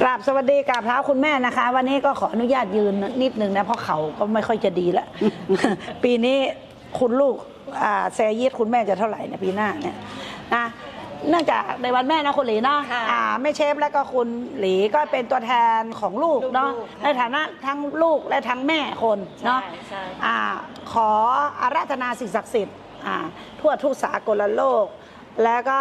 กราบสวัสดีกราบเท้าคุณแม่นะคะ วันนี้ก็ขออนุญาตยืนนิดนึงนะ เพราะเขาก็ไม่ค่อยจะดีแล้ว ปีนี้คุณลูกอ่าแซยีดคุณแม่จะเท่าไหร่เนี่ยปีหน้าเนี่ยนะเนื่องจากในวันแม่นะคุณหลีเนาะค่ะอ่าแม่เชฟและก็คุณหลีก็เป็นตัวแทนของลูกเนาะลูกๆค่ะในฐานะทั้งลูกและทั้งแม่คนเนาะใช่ใช่ อ่าขออาราธนาสิ่งศักดิ์สิทธิ์อ่าทั่วทุกสากลโลก แล้วก็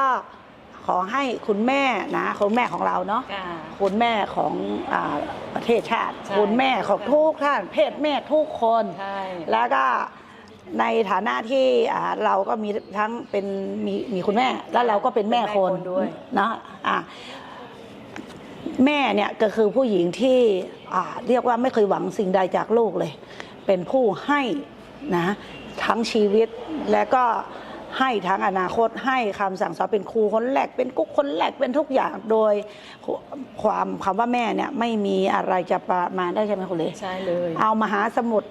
ขอให้คุณแม่นะคุณแม่ของเราเนาะค่ะคุณแม่ของอาประเทศชาติ ใช่ คุณแม่ของทุกท่าน เพศแม่ทุกคน ใช่ แล้วก็ในฐานะที่อ่าเราก็มีทั้งเป็นมีมีคุณแม่แล้วเราก็เป็นแม่คนเป็นแม่คนด้วย เนาะอะแม่เนี่ยก็คือผู้หญิงที่อ่าเรียกว่าไม่เคยหวังสิ่งใดจากลูกเลย เป็นผู้ให้นะทั้งชีวิตและก็ ให้ทั้งอนาคตให้คำสั่งสอนเป็นครูคนแรกเป็นกุ๊กคนแรกเป็นทุกอย่างโดยความคำว่าแม่เนี่ยไม่มีอะไรจะประมาณได้ใช่ไหมคุณเลใช่เลย เอามหาสมุทร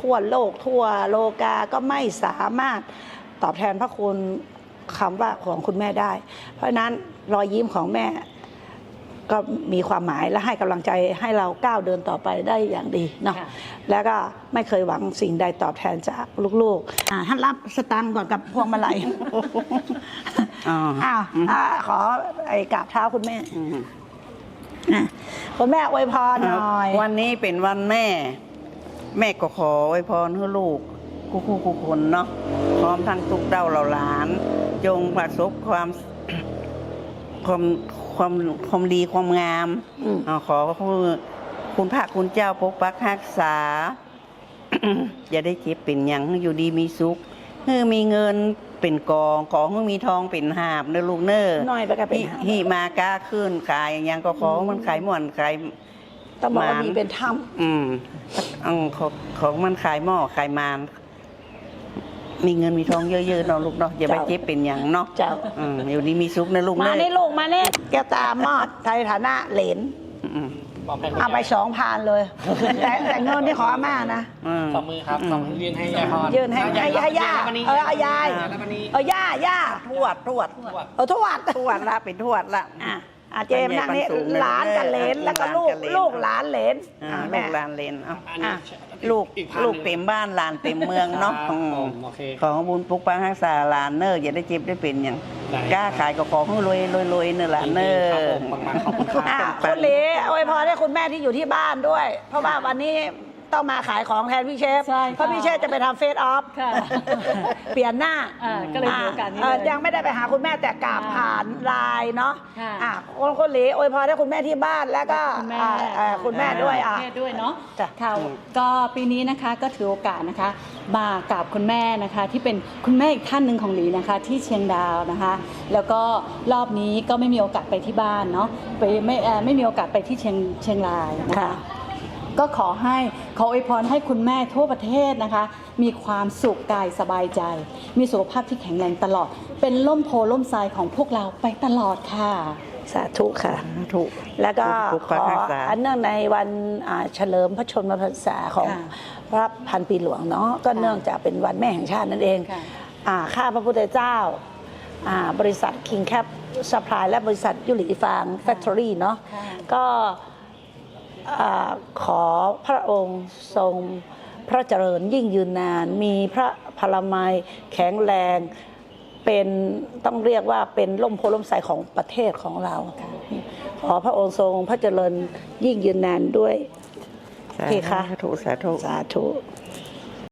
ทั่วโลกทั่วโลกาก็ไม่สามารถตอบแทนพระคุณคำว่าของคุณแม่ได้ เพราะฉะนั้นรอยยิ้มของแม่ ก็มีความหมายและให้กำลังใจให้เราก้าวเดินต่อไปได้อย่างดีเนาะค่ะ แล้วก็ไม่เคยหวังสิ่งใดตอบแทนจากลูกๆอ่าท่านรับสตังค์ก่อนกับพวงมาลัย อ๋ออ้าวอ่าขอไอ้กราบเท้าคุณแม่อืมอะคุณแม่อวยพรหน่อย วันนี้เป็นวันแม่ แม่ก็ขอไว้พรให้ลูกคู่คู่คู่คนเนาะพร้อมทั้งทุกเต้าเราหลาน จงประสบความ ความ ความความดีความงามอืม อ่าขอคุณคุณพระคุณเจ้าปกปักรักษา อย่าได้เจ็บเป็นหยังอยู่ดีมีสุขเฮ้มีเงินเป็นกองของเฮ้มีทองเป็นหาบเนอะลูกเนอะน้อยไปก็เป็นหาบหิมากล้าขึ้นขายอย่างก็ขอมันขายหม่อนขาย ต้องบอกว่าหมานมีเป็นถ้อืมอังของของมันขายหม้อขายมาน มีเงินมีทองเยอะๆเนาะลูกเนาะอย่าไปเจ็บเป็นอย่างเนาะเจ้า อืมอยู่ดีมีสุขนะลูกำมาเนนี่อะลูกมานี่แกวตามอดในฐานะเหลนอืมเอาไปสองพันเลย แต่แต่เงินที่ขออาม่านะ อืม สองมือครับสองมือยื่นให้ยายพรยื่นให้ให้ให้ย่าแล้ววันนี้เออเอายายแล้ววันนี้ เออย่าย่าทวดทวดเออทวดทวดละเป็นทวดละ อะอะเจมส์นั่งนี่ปันสูงเลยหลานกับเหลนแล้วก็ลูกหลานกับเหลนลูกหลานเหลนอ่าอะลูแม่ กหลานเลนเอา อันนี้อะ ลูกอีกพันลูกหนึ่งเต็มบ้านหลานเต็มเมืองเนาะครับอืมผมโอเค ของบุญปุกปังรักษาหลานเนอร์อย่าได้เจ็บได้เป็นอย่างได้กล้าขายก็ของให้รวยรวยรวยเนอะหลานเนอครับร์ผมปังๆขอบคุณครับ อะปัคุนณหลีอวยพรให้คุณแม่ที่อยู่ที่บ้านด้วย เพราะว่าวันนี้ ต้องมาขายของแทนพี่เชฟ ใช่ค่ะเพราะพี่เชฟจะไปทำเฟซออฟค่ะเปลี่ยนหน้าอ่าก็เลยมีโอกาสนี้เอ่อเลยยังไม่ได้ไปหาคุณแม่แต่กราบค่ะผ่านไลน์เนาะค่ะ อะคนคนหลีอวยพรให้คุณแม่ที่บ้านแล้วก็คุณแม่อ่าอ่าคุณแม่ด้วยอะ คุณแม่ด้วยเนาะจ้ะ ค่ะก็ปีนี้นะคะก็ถือโอกาสนะคะ มากับคุณแม่นะคะ ที่เป็นคุณแม่อีกท่านหนึ่งของหลีนะคะ ที่เชียงดาวนะคะ แล้วก็รอบนี้ก็ไม่มีโอกาสไปที่บ้านเนาะไปไม่เอ่อไม่มีโอกาสไปที่เชียงเชียงรายนะคะค่ะ ก็ขอให้ขออวยพรให้คุณแม่ทั่วประเทศนะคะ มีความสุขกายสบายใจ มีสุขภาพที่แข็งแรงตลอด เป็นล่มโพล่มไทรของพวกเราไปตลอดค่ะ สาธุค่ะ ถูก แล้วก็ปกขปักอรักษาอันเนื่องในวันอ่าเฉลิมพระชนมพรรษาของค่ะพระพันปีหลวงเนาะก็ค่ะเนื่องจากเป็นวันแม่แห่งชาตินั่นเองค่ะ อ่าข้าพระพุทธเจ้าอ่าบริษัท King Cap Supply และบริษัทยุลิฟาง Factory เนาะ ค่ะ ก็อ่า ขอพระองค์ทรงพระเจริญยิ่งยืนนาน มีพระพลามัยแข็งแรงเป็นต้องเรียกว่าเป็นล่มโพล่มใสของประเทศของเรา ขอพระองค์ทรงพระเจริญยิ่งยืนนานด้วยโอเคค่ะสาธุสาธุสาธุ